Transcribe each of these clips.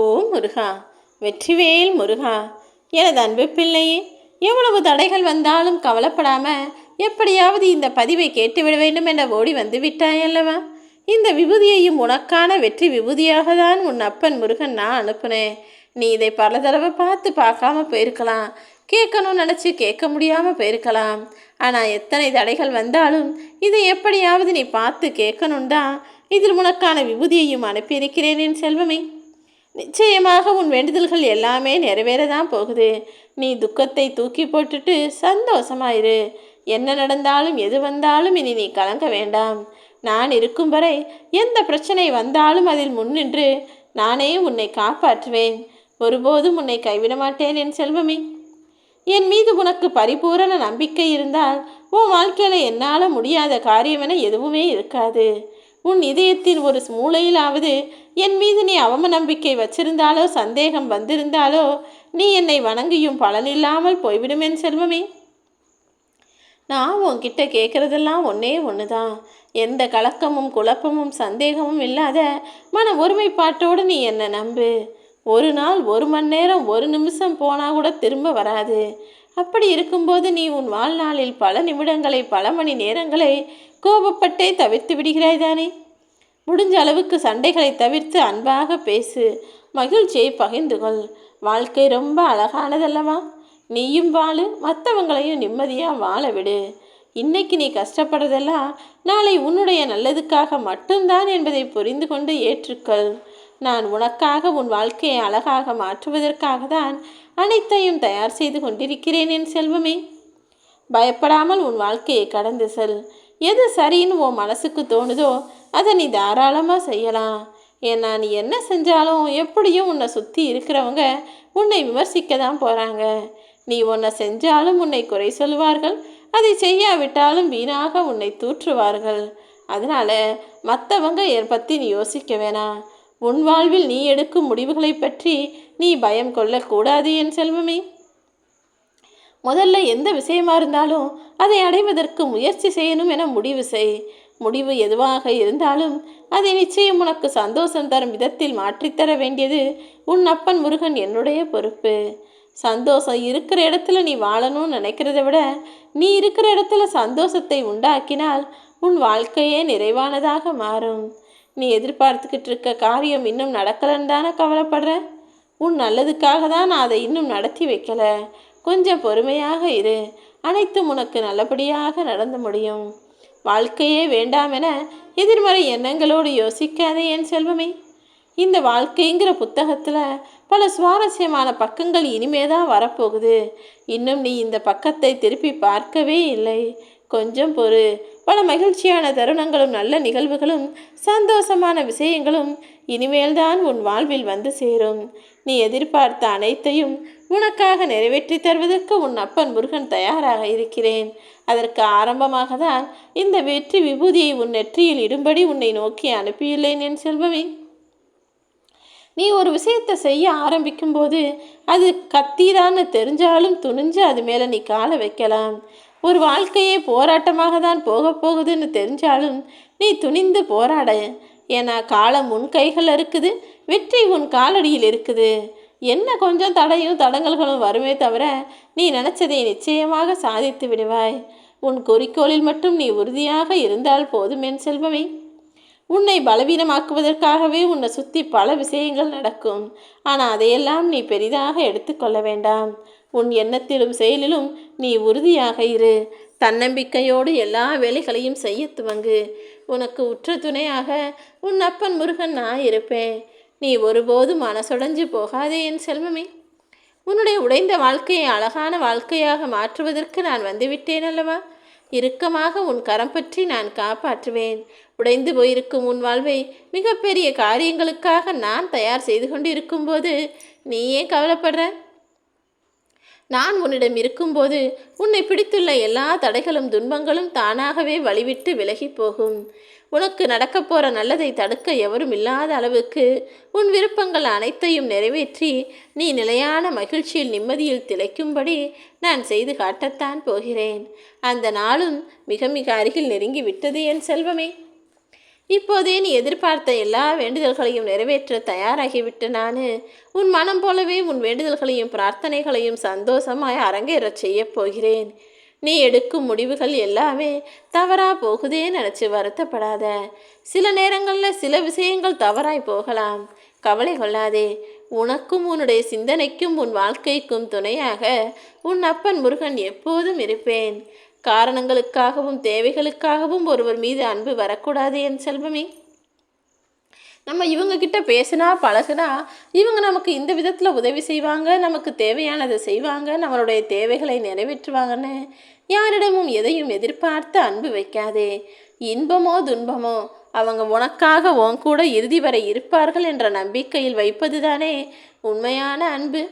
ஓ முருகா. வெற்றிவேல் முருகா. எனது அன்பு பிள்ளையே எவ்வளவு தடைகள் வந்தாலும் கவலைப்படாம எப்படியாவது இந்த பதிவை கேட்டுவிட வேண்டும் என ஓடி வந்து விட்டாயல்லவா? இந்த விபூதியையும் உனக்கான வெற்றி விபூதியாக தான் உன் அப்பன் முருகன் நான் அனுப்புனேன். நீ இதை பல தடவை பார்த்து பார்க்காம போயிருக்கலாம். கேட்கணும்னு நினச்சி கேட்க முடியாமல் போயிருக்கலாம். ஆனால் எத்தனை தடைகள் வந்தாலும் இதை எப்படியாவது நீ பார்த்து கேட்கணுண்டா இதில் உனக்கான விபூதியையும் அனுப்பியிருக்கிறேன் என் செல்வமே. நிச்சயமாக உன் வேண்டுதல்கள் எல்லாமே நிறைவேற தான் போகுது. நீ துக்கத்தை தூக்கி போட்டுட்டு சந்தோஷமாயிரு. என்ன நடந்தாலும் எது வந்தாலும் இனி நீ கலங்க வேண்டாம். நான் இருக்கும் வரை எந்த பிரச்சனை வந்தாலும் அதில் முன்னின்று நானே உன்னை காப்பாற்றுவேன். ஒருபோதும் உன்னை கைவிட மாட்டேன் என் செல்வமே. என் மீது உனக்கு பரிபூரண நம்பிக்கை இருந்தால் உன் வாழ்க்கையில் என்னால் முடியாத காரியமென எதுவுமே இருக்காது. உன் இதயத்தின் ஒரு மூலையிலாவது என் மீது நீ அவம நம்பிக்கை வச்சிருந்தாலோ சந்தேகம் வந்திருந்தாலோ நீ என்னை வணங்கியும் பலனில்லாமல் போய்விடுமேன் செல்வமே. நான் உன்கிட்ட கேட்குறதெல்லாம் ஒன்றே ஒன்று தான் எந்த கலக்கமும் குழப்பமும் சந்தேகமும் இல்லாத மன ஒருமைப்பாட்டோடு நீ என்னை நம்பு. ஒரு நாள் ஒரு மணி நேரம் ஒரு நிமிஷம் போனால் கூட திரும்ப வராது. அப்படி இருக்கும்போது நீ உன் வாழ்நாளில் பல நிமிடங்களை பல மணி நேரங்களை கோபப்பட்டே தவிர்த்து விடுகிறாய் தானே? முடிஞ்ச அளவுக்கு சண்டைகளை தவிர்த்து அன்பாக பேசு. மகிழ்ச்சியை பகிர்ந்து கொள். வாழ்க்கை ரொம்ப அழகானதல்லவா? நீயும் வாழு. மற்றவங்களையும் நிம்மதியாக வாழ விடு. இன்னைக்கு நீ கஷ்டப்படுறதெல்லாம் நாளை உன்னுடைய நல்லதுக்காக மட்டும்தான் என்பதை புரிந்து கொண்டு ஏற்றுக்கொள். நான் உனக்காக உன் வாழ்க்கையை அழகாக மாற்றுவதற்காக தான் அனைத்தையும் தயார் செய்து கொண்டிருக்கிறேன் என் செல்வமே. பயப்படாமல் உன் வாழ்க்கையை கடந்து செல். எது சரின்னு உன் மனசுக்கு தோணுதோ அதை நீ தாராளமாக செய்யலாம். ஏன்னா நீ என்ன செஞ்சாலும் எப்படியும் உன்னை சுற்றி இருக்கிறவங்க உன்னை விமர்சிக்க தான் போகிறாங்க நீ உன்னை செஞ்சாலும் உன்னை குறை சொல்வார்கள். அதை செய்யாவிட்டாலும் வீணாக உன்னை தூற்றுவார்கள். அதனால் மற்றவங்க பற்றி நீ யோசிக்க வேணாம். உன் வாழ்வில் நீ எடுக்கும் முடிவுகளை பற்றி நீ பயம் கொள்ளக்கூடாது என் செல்வமே. முதல்ல எந்த விஷயமா இருந்தாலும் அதை அடைவதற்கு முயற்சி செய்யணும் என முடிவு செய். முடிவு எதுவாக இருந்தாலும் அதை நிச்சயம் உனக்கு சந்தோஷம் தரும் விதத்தில் மாற்றித்தர வேண்டியது உன் அப்பன் முருகன் என்னுடைய பொறுப்பு. சந்தோஷம் இருக்கிற இடத்துல நீ வாழணும்னு நினைக்கிறத விட நீ இருக்கிற இடத்துல சந்தோஷத்தை உண்டாக்கினால் உன் வாழ்க்கையே நிறைவானதாக மாறும். நீ எதிர்பார்த்துக்கிட்டு இருக்க காரியம் இன்னும் நடக்கலன்னு தானே கவலைப்படுற? உன் நல்லதுக்காக தான் நான் அதை இன்னும் நடத்தி வைக்கலை. கொஞ்சம் பொறுமையாக இரு. அனைத்தும் உனக்கு நல்லபடியாக நடந்து முடியும். வாழ்க்கையே வேண்டாம் என எதிர்மறை எண்ணங்களோடு யோசிக்காதே என் செல்வமே. இந்த வாழ்க்கைங்கிற புத்தகத்தில் பல சுவாரஸ்யமான பக்கங்கள் இனிமே தான் வரப்போகுது. இன்னும் நீ இந்த பக்கத்தை திருப்பி பார்க்கவே இல்லை. கொஞ்சம் பொறு. பல மகிழ்ச்சியான தருணங்களும் நல்ல நிகழ்வுகளும் சந்தோஷமான விஷயங்களும் இனிமேல்தான் உன் வாழ்வில் வந்து சேரும். நீ எதிர்பார்த்த அனைத்தையும் உனக்காக நிறைவேற்றி தருவதற்கு உன் அப்பன் முருகன் தயாராக இருக்கிறேன். அதற்கு ஆரம்பமாக தான் இந்த வெற்றி விபூதியை உன் நெற்றியில் இடும்படி உன்னை நோக்கி அனுப்பியுள்ளேன் என் செல்வமே. நீ ஒரு விஷயத்தை செய்ய ஆரம்பிக்கும்போது அது கத்திதான்னு தெரிஞ்சாலும் துணிஞ்சு அது மேலே நீ காலை வைக்கலாம். ஒரு வாழ்க்கையே போராட்டமாக தான் போக போகுதுன்னு தெரிஞ்சாலும் நீ துணிந்து போராட. ஏன்னா காலம் உன் கைகள் இருக்குது வெற்றி உன் காலடியில் இருக்குது. என்ன கொஞ்சம் தடையும் தடங்கல்களும் வருமே தவிர நீ நினச்சதை நிச்சயமாக சாதித்து விடுவாய். உன் குறிக்கோளில் மட்டும் நீ உறுதியாக இருந்தால் போதும் என் செல்வமே. உன்னை பலவீனமாக்குவதற்காகவே உன்னை சுற்றி பல விஷயங்கள் நடக்கும். ஆனால் அதையெல்லாம் நீ பெரிதாக எடுத்துக்கொள்ள வேண்டாம். உன் எண்ணத்திலும் செயலிலும் நீ உறுதியாக இரு. தன்னம்பிக்கையோடு எல்லா வேலைகளையும் செய்ய துவங்கு. உனக்கு உற்ற துணையாக உன் அப்பன் முருகன் நான் இருப்பேன். நீ ஒருபோதும் மனசுடைஞ்சு போகாதே என் செல்வமே. உன்னுடைய உடைந்த வாழ்க்கையை அழகான வாழ்க்கையாக மாற்றுவதற்கு நான் வந்துவிட்டேன் அல்லவா? இறுக்கமாக உன் கரம் பற்றி நான் காப்பாற்றுவேன். உடைந்து போயிருக்கும் உன் வாழ்வை மிகப்பெரிய காரியங்களுக்காக நான் தயார் செய்து கொண்டு இருக்கும்போது நீ ஏன் கவலைப்படுற? நான் உன்னிடம் இருக்கும்போது உன்னை பிடித்துள்ள எல்லா தடைகளும் துன்பங்களும் தானாகவே வழிவிட்டு விலகி போகும். உனக்கு நடக்கப் போகிற நல்லதை தடுக்க எவரும் இல்லாத அளவுக்கு உன் விருப்பங்கள் அனைத்தையும் நிறைவேற்றி நீ நிலையான மகிழ்ச்சியில் நிம்மதியில் திளைக்கும்படி நான் செய்து காட்டத்தான் போகிறேன். அந்த நாளும் மிக மிக அருகில் நெருங்கி விட்டது என் செல்வமே. இப்போதே நீ எதிர்பார்த்த எல்லா வேண்டுதல்களையும் நிறைவேற்ற தயாராகிவிட்டு நான் உன் மனம் போலவே உன் வேண்டுதல்களையும் பிரார்த்தனைகளையும் சந்தோஷமாய் அரங்கேறச் செய்யப் போகிறேன். நீ எடுக்கும் முடிவுகள் எல்லாமே தவறாக போகுதே நினச்சி வருத்தப்படாத. சில நேரங்களில் சில விஷயங்கள் தவறாய் போகலாம். கவலை கொள்ளாதே. உனக்கும் உன்னுடைய சிந்தனைக்கும் உன் வாழ்க்கைக்கும் துணையாக உன் அப்பன் முருகன் எப்போதும் இருப்பேன். காரணங்களுக்காகவும் தேவைகளுக்காகவும் ஒருவர் மீது அன்பு வரக்கூடாது என் செல்வமே. நம்ம இவங்கக்கிட்ட பேசினா பழகுனா இவங்க நமக்கு இந்த விதத்தில் உதவி செய்வாங்க நமக்கு தேவையானதை செய்வாங்க நம்மளுடைய தேவைகளை நிறைவேற்றுவாங்கன்னு யாரிடமும் எதையும் எதிர்பார்த்து அன்பு வைக்காதே. இன்பமோ துன்பமோ அவங்க உனக்காக உன் கூட இறுதி வரை இருப்பார்கள் என்ற நம்பிக்கையில் வைப்பது தானே உண்மையான அன்பு.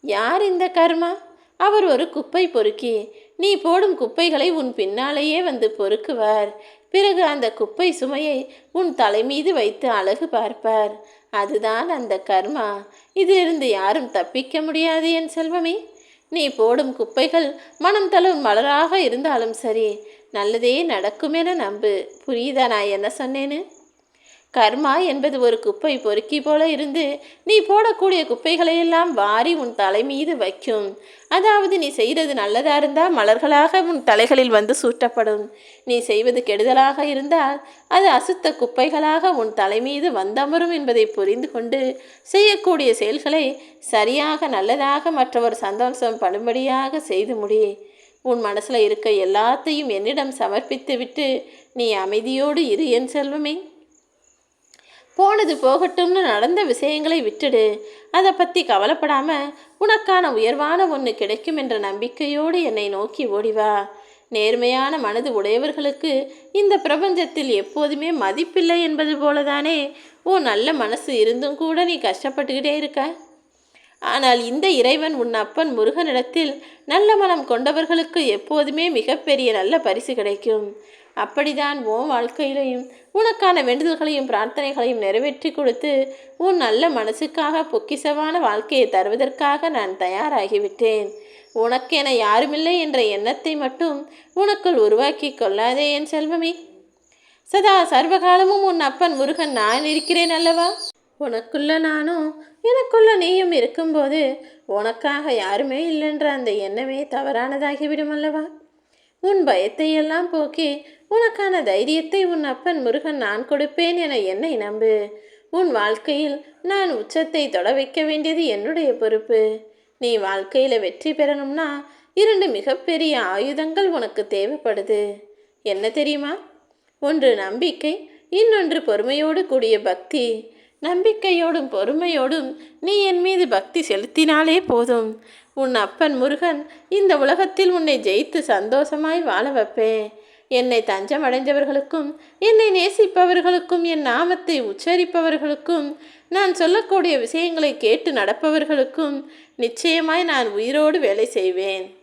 யார் இந்த கர்மா? அவர் ஒரு குப்பை பொறுக்கி நீ போடும் குப்பைகளை உன் பின்னாலேயே வந்து பொறுக்குவார். பிறகு அந்த குப்பை சுமையை உன் தலைமீது வைத்து அழகு பார்ப்பார். அதுதான் அந்த கர்மா. இதிலிருந்து யாரும் தப்பிக்க முடியாது என் செல்வமே. நீ போடும் குப்பைகள் மனம் தழும் மலராக இருந்தாலும் சரி நல்லதே நடக்குமென நம்பு. புரியுதா நான் என்ன சொன்னேன்னு? கர்மா என்பது ஒரு குப்பை பொறுக்கி போல இருந்து நீ போடக்கூடிய குப்பைகளையெல்லாம் வாரி உன் தலை மீது வைக்கும். அதாவது நீ செய்கிறது நல்லதாக இருந்தால் மலர்களாக உன் தலைகளில் வந்து சூட்டப்படும். நீ செய்வது கெடுதலாக இருந்தால் அது அசுத்த குப்பைகளாக உன் தலை மீது வந்தமரும் என்பதை புரிந்து கொண்டு செய்யக்கூடிய செயல்களை சரியாக நல்லதாக மற்றவர் சந்தோஷம் படும்படியாக செய்து முடி உன் மனசில் இருக்க எல்லாத்தையும் என்னிடம் சமர்ப்பித்து விட்டு நீ அமைதியோடு இரு என் செல்வமே. போனது போகட்டும்னு நடந்த விஷயங்களை விட்டுடு. அதை பற்றி கவலைப்படாமல் உனக்கான உயர்வான ஒன்று கிடைக்கும் என்ற நம்பிக்கையோடு என்னை நோக்கி ஓடிவா நேர்மையான மனது உடையவர்களுக்கு இந்த பிரபஞ்சத்தில் எப்போதுமே மதிப்பில்லை என்பது போலதானே? ஓ நல்ல மனசு இருந்தும் கூட நீ கஷ்டப்பட்டுக்கிட்டே இருக்க. ஆனால் இந்த இறைவன் உன் அப்பன் முருகனிடத்தில் நல்ல மனம் கொண்டவர்களுக்கு எப்போதுமே மிகப்பெரிய நல்ல பரிசு கிடைக்கும். அப்படிதான் உன் வாழ்க்கையிலையும் உனக்கான வேண்டுதல்களையும் பிரார்த்தனைகளையும் நிறைவேற்றி கொடுத்து உன் நல்ல மனசுக்காக பொக்கிசமான வாழ்க்கையை தருவதற்காக நான் தயாராகிவிட்டேன். உனக்கென யாருமில்லை என்ற எண்ணத்தை மட்டும் உனக்குள் உருவாக்கி கொள்ளாதே என் செல்வமே. சதா சர்வகாலமும் உன் அப்பன் முருகன் நான் இருக்கிறேன் அல்லவா? உனக்குள்ள நானும் எனக்குள்ள நீயும் இருக்கும்போது உனக்காக யாருமே இல்லைன்ற அந்த எண்ணமே தவறானதாகிவிடும் அல்லவா? உன் பயத்தை எல்லாம் போக்கி உனக்கான தைரியத்தை உன் அப்பன் முருகன் நான் கொடுப்பேன் என என்னை நம்பு. உன் வாழ்க்கையில் நான் உச்சத்தை தொட வைக்க வேண்டியது என்னுடைய பொறுப்பு. நீ வாழ்க்கையில் வெற்றி பெறணும்னா இரண்டு மிகப்பெரிய ஆயுதங்கள் உனக்கு தேவைப்படுது. என்ன தெரியுமா? ஒன்று நம்பிக்கை இன்னொன்று பொறுமையோடு கூடிய பக்தி. நம்பிக்கையோடும் பொறுமையோடும் நீ என் மீது பக்தி செலுத்தினாலே போதும். உன் அப்பன் முருகன் இந்த உலகத்தில் உன்னை ஜெயித்து சந்தோஷமாய் வாழ வைப்பேன் என்னை தஞ்சம் அடைந்தவர்களுக்கும் என்னை நேசிப்பவர்களுக்கும் என் நாமத்தை உச்சரிப்பவர்களுக்கும் நான் சொல்லக்கூடிய விஷயங்களை கேட்டு நடப்பவர்களுக்கும் நிச்சயமாய் நான் உயிரோடு வேலை செய்வேன்.